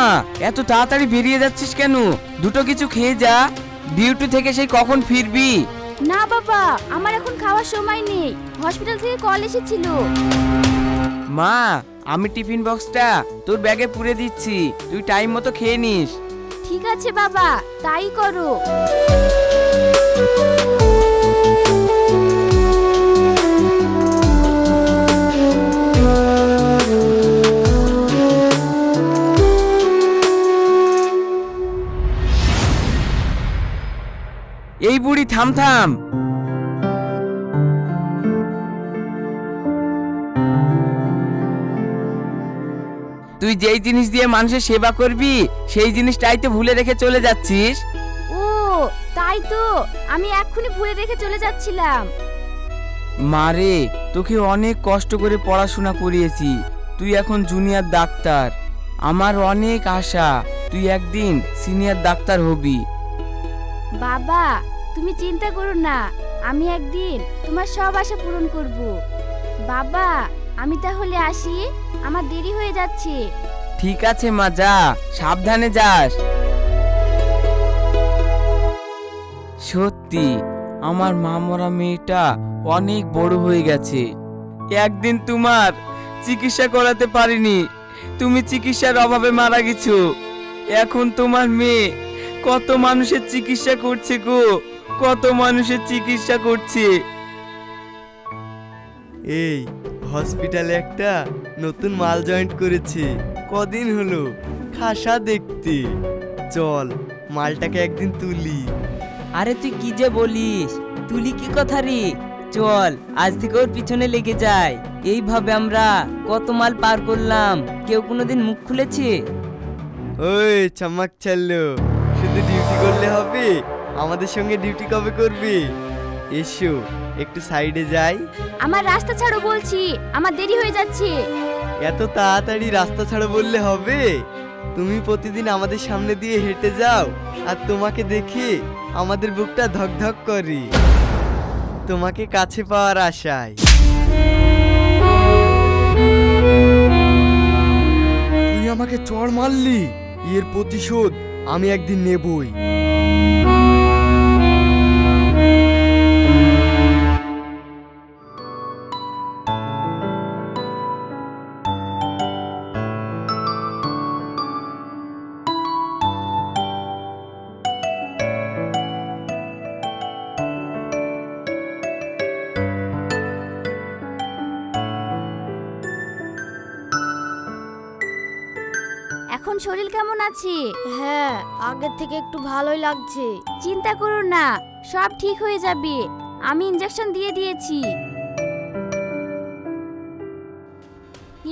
মা এত তাড়াতাড়ি বেরিয়ে যাচ্ছিস কেন? দুটো কিছু খেয়ে যা। ডিউটি থেকে সেই কখন ফিরবি? না বাবা আমার এখন খাওয়ার সময় নেই। হসপিটাল থেকে কল এসেছিল। মা আমি টিফিন বক্সটা তোর ব্যাগে পুরে দিচ্ছি। তুই টাইম মতো খেয়ে নিস। ঠিক আছে বাবা তাই করো। বুড়ি থাম থাম। তুই যেই জিনিস দিয়ে মানুষের সেবা করবি সেই জিনিসটাই তো ভুলে রেখে চলে যাচ্ছিস। ও তাই তো। আমি এক্ষুনি ভুলে রেখে চলে যাচ্ছিলাম। মারে তোকে অনেক কষ্ট করে পড়াশোনা করিয়েছি। তুই এখন জুনিয়র ডাক্তার। আমার অনেক আশা। তুই একদিন সিনিয়র ডাক্তার হবি। বাবা তুমি চিন্তা করো না, আমি একদিন তোমার সব আশা পূরণ করব। বাবা, আমি তাহলে আসি, আমার দেরি হয়ে যাচ্ছে। ঠিক আছে মা, যা, সাবধানে যাস। সত্যি, আমার মা মরা মেয়েটা অনেক বড় হয়ে গেছে। একদিন তোমার চিকিৎসা করাতে পারিনি, তুমি চিকিৎসার অভাবে মারা গেছো। এখন তোমার মেয়ে কত মানুষের চিকিৎসা করছে গো। কত মানুষের চিকিৎসা করছে? এই হসপিটালে একটা নতুন মাল জয়েন্ট করেছে। কদিন হলো? খাসা দেখতে। চল মালটাকে একদিন তুলি। আরে তুই কি যে বলিস? তুলি কি কথা রে? চল আজ থেকে ওর পিছনে লেগে যাই এইভাবে আমরা কত মাল পার করলাম। কেউ কোনোদিন মুখ খুলেছে? ওই চামাক চাললো শুধু ডিউটি করলে হবে? আমাদের সঙ্গে ডিউটি কবে করবে? এসো একটু সাইডে যাই। আমার রাস্তা ছাড়ো বলছি আমার দেরি হয়ে যাচ্ছে। এত তাড়াতাড়ি রাস্তা ছাড়ো বললে হবে? তুমি প্রতিদিন আমাদের সামনে দিয়ে হেঁটে যাও আর তোমাকে দেখে আমাদের বুকটা ধকধক করে। তোমাকে কাছে পাওয়ার আশায়। তুই আমাকে চড় মারলি? এর প্রতিশোধ আমি একদিন নেবই। শরীর কেমন আছে? হ্যাঁ আগের থেকে একটু ভালোই লাগছে। চিন্তা করো না সব ঠিক হয়ে যাবে। আমি ইঞ্জেকশন দিয়ে দিয়েছি।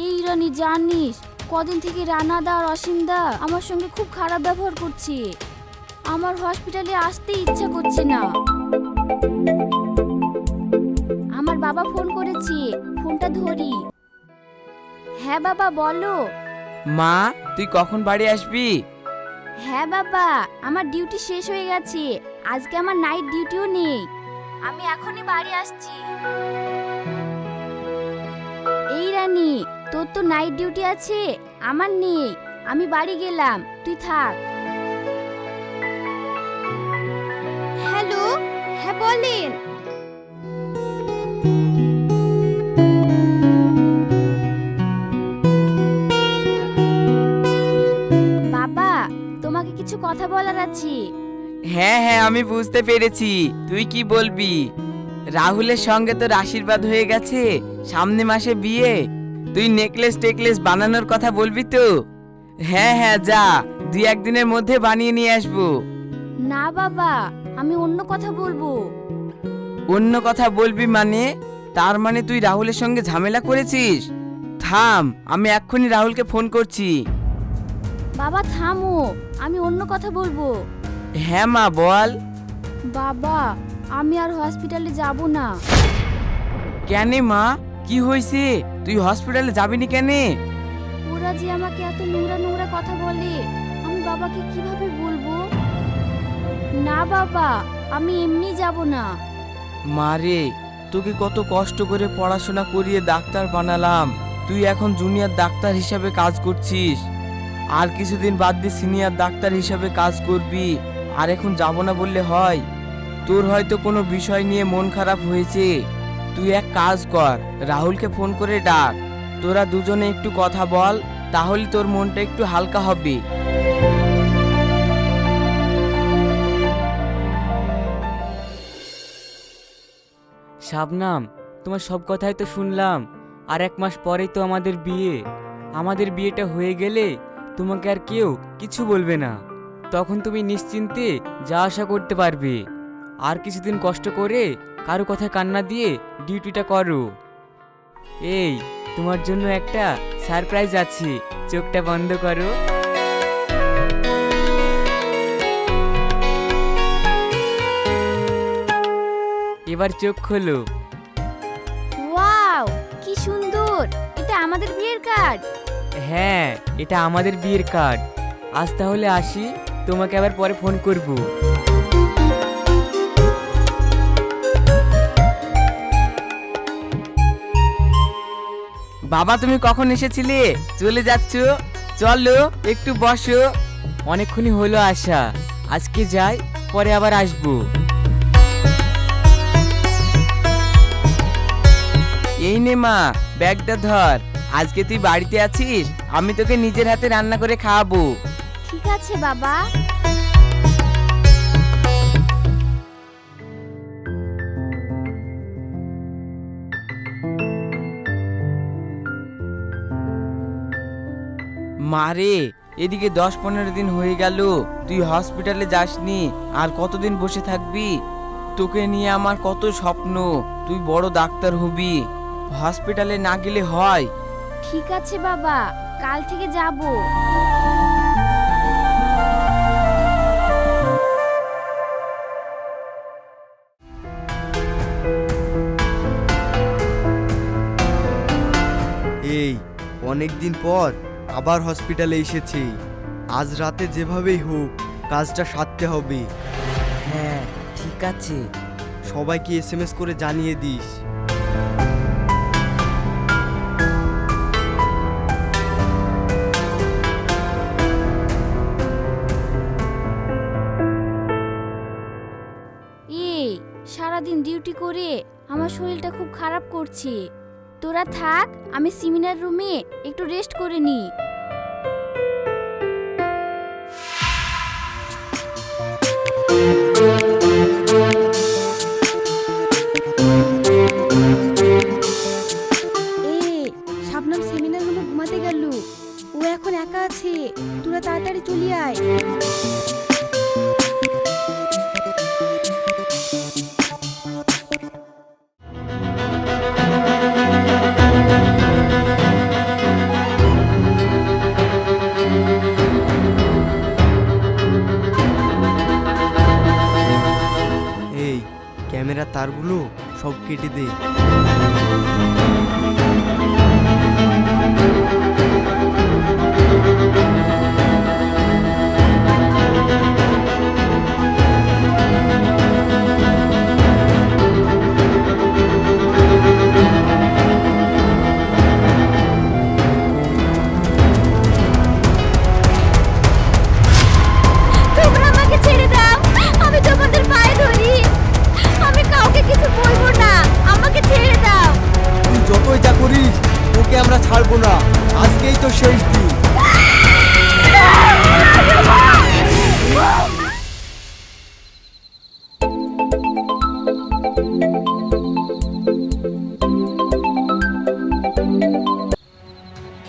এই রানী জানিস কদিন থেকে রানাদা আর অসীমদা আমার সঙ্গে খুব খারাপ ব্যবহার করছে। আমার হসপিটালে আসতে ইচ্ছা করছে না। আমার বাবা ফোন করেছে ফোনটা ধরি। হ্যাঁ বাবা বলো। মা তুই কখন বাড়ি আসবি? হ্যাঁ বাবা আমার ডিউটি শেষ হয়ে গেছে। আজকে আমার নাইট ডিউটিও নেই। আমি এখনই বাড়ি আসছি। এই রানী তোর তো নাইট ডিউটি আছে? আমার নেই। আমি বাড়ি গেলাম। তুই থাক। হ্যালো? হ্যাঁ বলেন। কথা বলার আছে। হ্যাঁ হ্যাঁ আমি বুঝতে পেরেছি। তুই কি বলবি? রাহুলের সঙ্গে তোর আশীর্বাদ হয়ে গেছে সামনে মাসে বিয়ে। তুই নেকলেস টেকলেস বানানোর কথা বলবি তো? হ্যাঁ হ্যাঁ যা দুই একদিনের মধ্যে বানিয়ে নিয়ে আসব। না বাবা আমি অন্য কথা বলব। অন্য কথা বলবি মানে? তার মানে তুই রাহুলের সঙ্গে ঝামেলা করেছিস? থাম আমি এক্ষুনি রাহুলকে ফোন করছি। বাবা থামো। আমি অন্য কথা বলব। হ্যাঁ মা বল। বাবা আমি আর হসপিটালে যাব না। কেন মা? কি হয়েছে? তুই হসপিটালে যাবিনি কেনে? ওরা যে আমাকে এত নোংরা নোংরা কথা বলে আমি বাবাকে কীভাবে বলব? না বাবা আমি এমনি যাব না। মারে তোকে কত কষ্ট করে পড়াশোনা করিয়ে ডাক্তার বানালাম। তুই এখন জুনিয়র ডাক্তার হিসাবে কাজ করছিস। আর কিছুদিন বাদ দিয়ে সিনিয়র ডাক্তার হিসাবে কাজ করবি। আর এখন যাব না বললে হয়। তোর হয়তো কোনো বিষয় নিয়ে মন খারাপ হয়েছে। তুই এক কাজ কর, রাহুলকে ফোন করে ডাক। তোরা দুজনে একটু কথা বল, তাহলে তোর মনটা একটু হালকা হবে। শাবনাম, তোমার সব কথাই তো শুনলাম। আর এক মাস পরেই তো আমাদের বিয়ে। আমাদের বিয়েটা হয়ে গেলে তোমাকে আর কেউ কিছু বলবে না। তখন তুমি নিশ্চিন্তে যা আশা করতে পারবে। আর কিছুদিন কষ্ট করে কারও কথা কান্না দিয়ে ডিউটিটা করো। এই, তোমার জন্য একটা সারপ্রাইজ আছে। চোখটা বন্ধ করো। এবার চোখ খোলো। ওয়াও, কি সুন্দর! এটা আমাদের বিয়ের কার্ড হ্যাঁ এটা আমাদের বিয়ের কার্ড আজ তাহলে আসি, তোমাকে আবার পরে ফোন করব। বাবা, তুমি কখন এসেছিলে? চলে যাচ্ছ? চলো, একটু বসো। অনেকক্ষণই হলো আসা আজকে যাই, পরে আবার আসব। এই নে মা, ব্যাগটা ধর। আজকে তুই বাড়িতে আছিস? আমি তোকে নিজের হাতে রান্না করে খাওয়াবো। ঠিক আছে বাবা। মারে এদিকে দশ পনেরো দিন হয়ে গেল। তুই হসপিটালে যাসনি আর কতদিন বসে থাকবি? তোকে নিয়ে আমার কত স্বপ্ন তুই বড় ডাক্তার হবি। হসপিটালে না গেলে হয় ঠিক আছে বাবা কাল থেকে যাব। এই অনেক দিন পর আবার হসপিটালে এসেছি। আজ রাতে যেভাবেই হোক কাজটা সারতে হবে। হ্যাঁ ঠিক আছে। সবাইকে এসএমএস করে জানিয়ে দিস। সারাদিন ডিউটি করে আমার শরীরটা খুব খারাপ করছে। তোরা থাক, আমি সেমিনার রুমে একটু রেস্ট করে নিই শাবনাম ঘুমাতে গেল। ও এখন একা আছে। তোরা তাড়াতাড়ি চলে আয়। ক্যামেরার তারগুলো সব কেটে দে।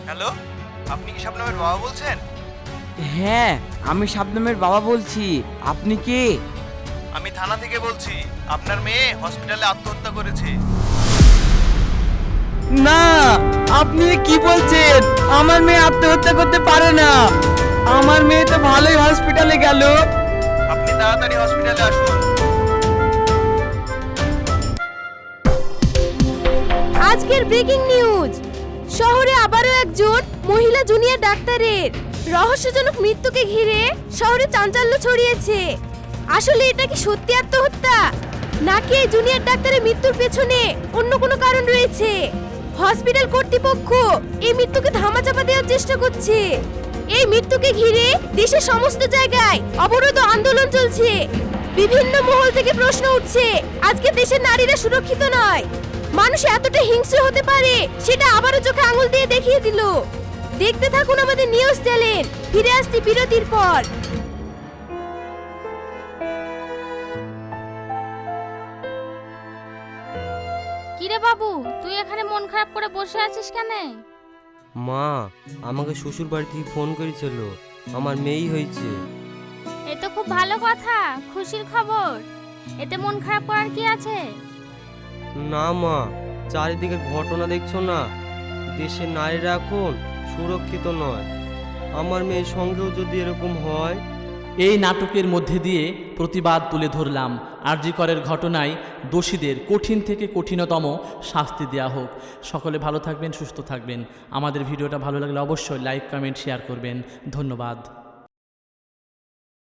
হ্যালো আপনি কি শাবনামের বাবা বলছেন? হ্যাঁ আমি শাবনামের বাবা বলছি। আপনি কে? আমি থানা থেকে বলছি আপনার মেয়ে হসপিটালে আত্মহত্যা করেছে। না আপনি কি বলছেন? আমার মেয়ে আত্মহত্যা করতে পারে না। আমার মেয়ে তো ভালোই হসপিটালে গেল। আপনি তাড়াতাড়ি হসপিটালে আসুন। আজকের ব্রেকিং নিউজ শহরে আবারও একজন মহিলা জুনিয়র ডাক্তারের রহস্যজনক মৃত্যুকে ঘিরে শহরে চাঞ্চল্য ছড়িয়েছে। আসলে এটা কি সত্যি আত্মহত্যা? নাকি এই জুনিয়র ডাক্তারের মৃত্যুর পেছনে অন্য কোনো কারণ রয়েছে? হসপিটাল কর্তৃপক্ষ এই মৃত্যুকে ধামাচাপা দেওয়ার চেষ্টা করছে। এই মৃত্যুকে ঘিরে দেশের সমস্ত জায়গায় অবরোধ আন্দোলন চলছে। বিভিন্ন মহল থেকে প্রশ্ন উঠছে, আজকে দেশের নারীরা সুরক্ষিত নয়। মানুষ এতটা হিংস্র হতে পারে, সেটা আবারও চোখে আঙুল দিয়ে দেখিয়ে দিল। দেখতে থাকুন আমাদের নিউজ চ্যানেল, ফিরে আসছি বিরতির পর। কিরে বাবু তুই এখানে মন খারাপ করে বসে আছিস কেন? মা আমাকে শ্বশুর বাড়ি থেকে ফোন করেছিল। আমার মেয়েই হয়েছে। এ তো খুব ভালো কথা খুশির খবর। এতে মন খারাপ করার কি আছে? না মা চারিদিকের ঘটনা দেখছ না? দেশের নারীরা এখন সুরক্ষিত নয়। আমার মেয়ের সঙ্গেও যদি এরকম হয়? এই নাটকের মধ্যে দিয়ে প্রতিবাদ তুলে ধরলাম। আরজিকরের ঘটনায় দোষীদের কঠিন থেকে কঠিনতম শাস্তি দেওয়া হোক। সকলে ভালো থাকবেন, সুস্থ থাকবেন। আমাদের ভিডিওটা ভালো লাগলে অবশ্যই লাইক, কমেন্ট, শেয়ার করবেন। ধন্যবাদ।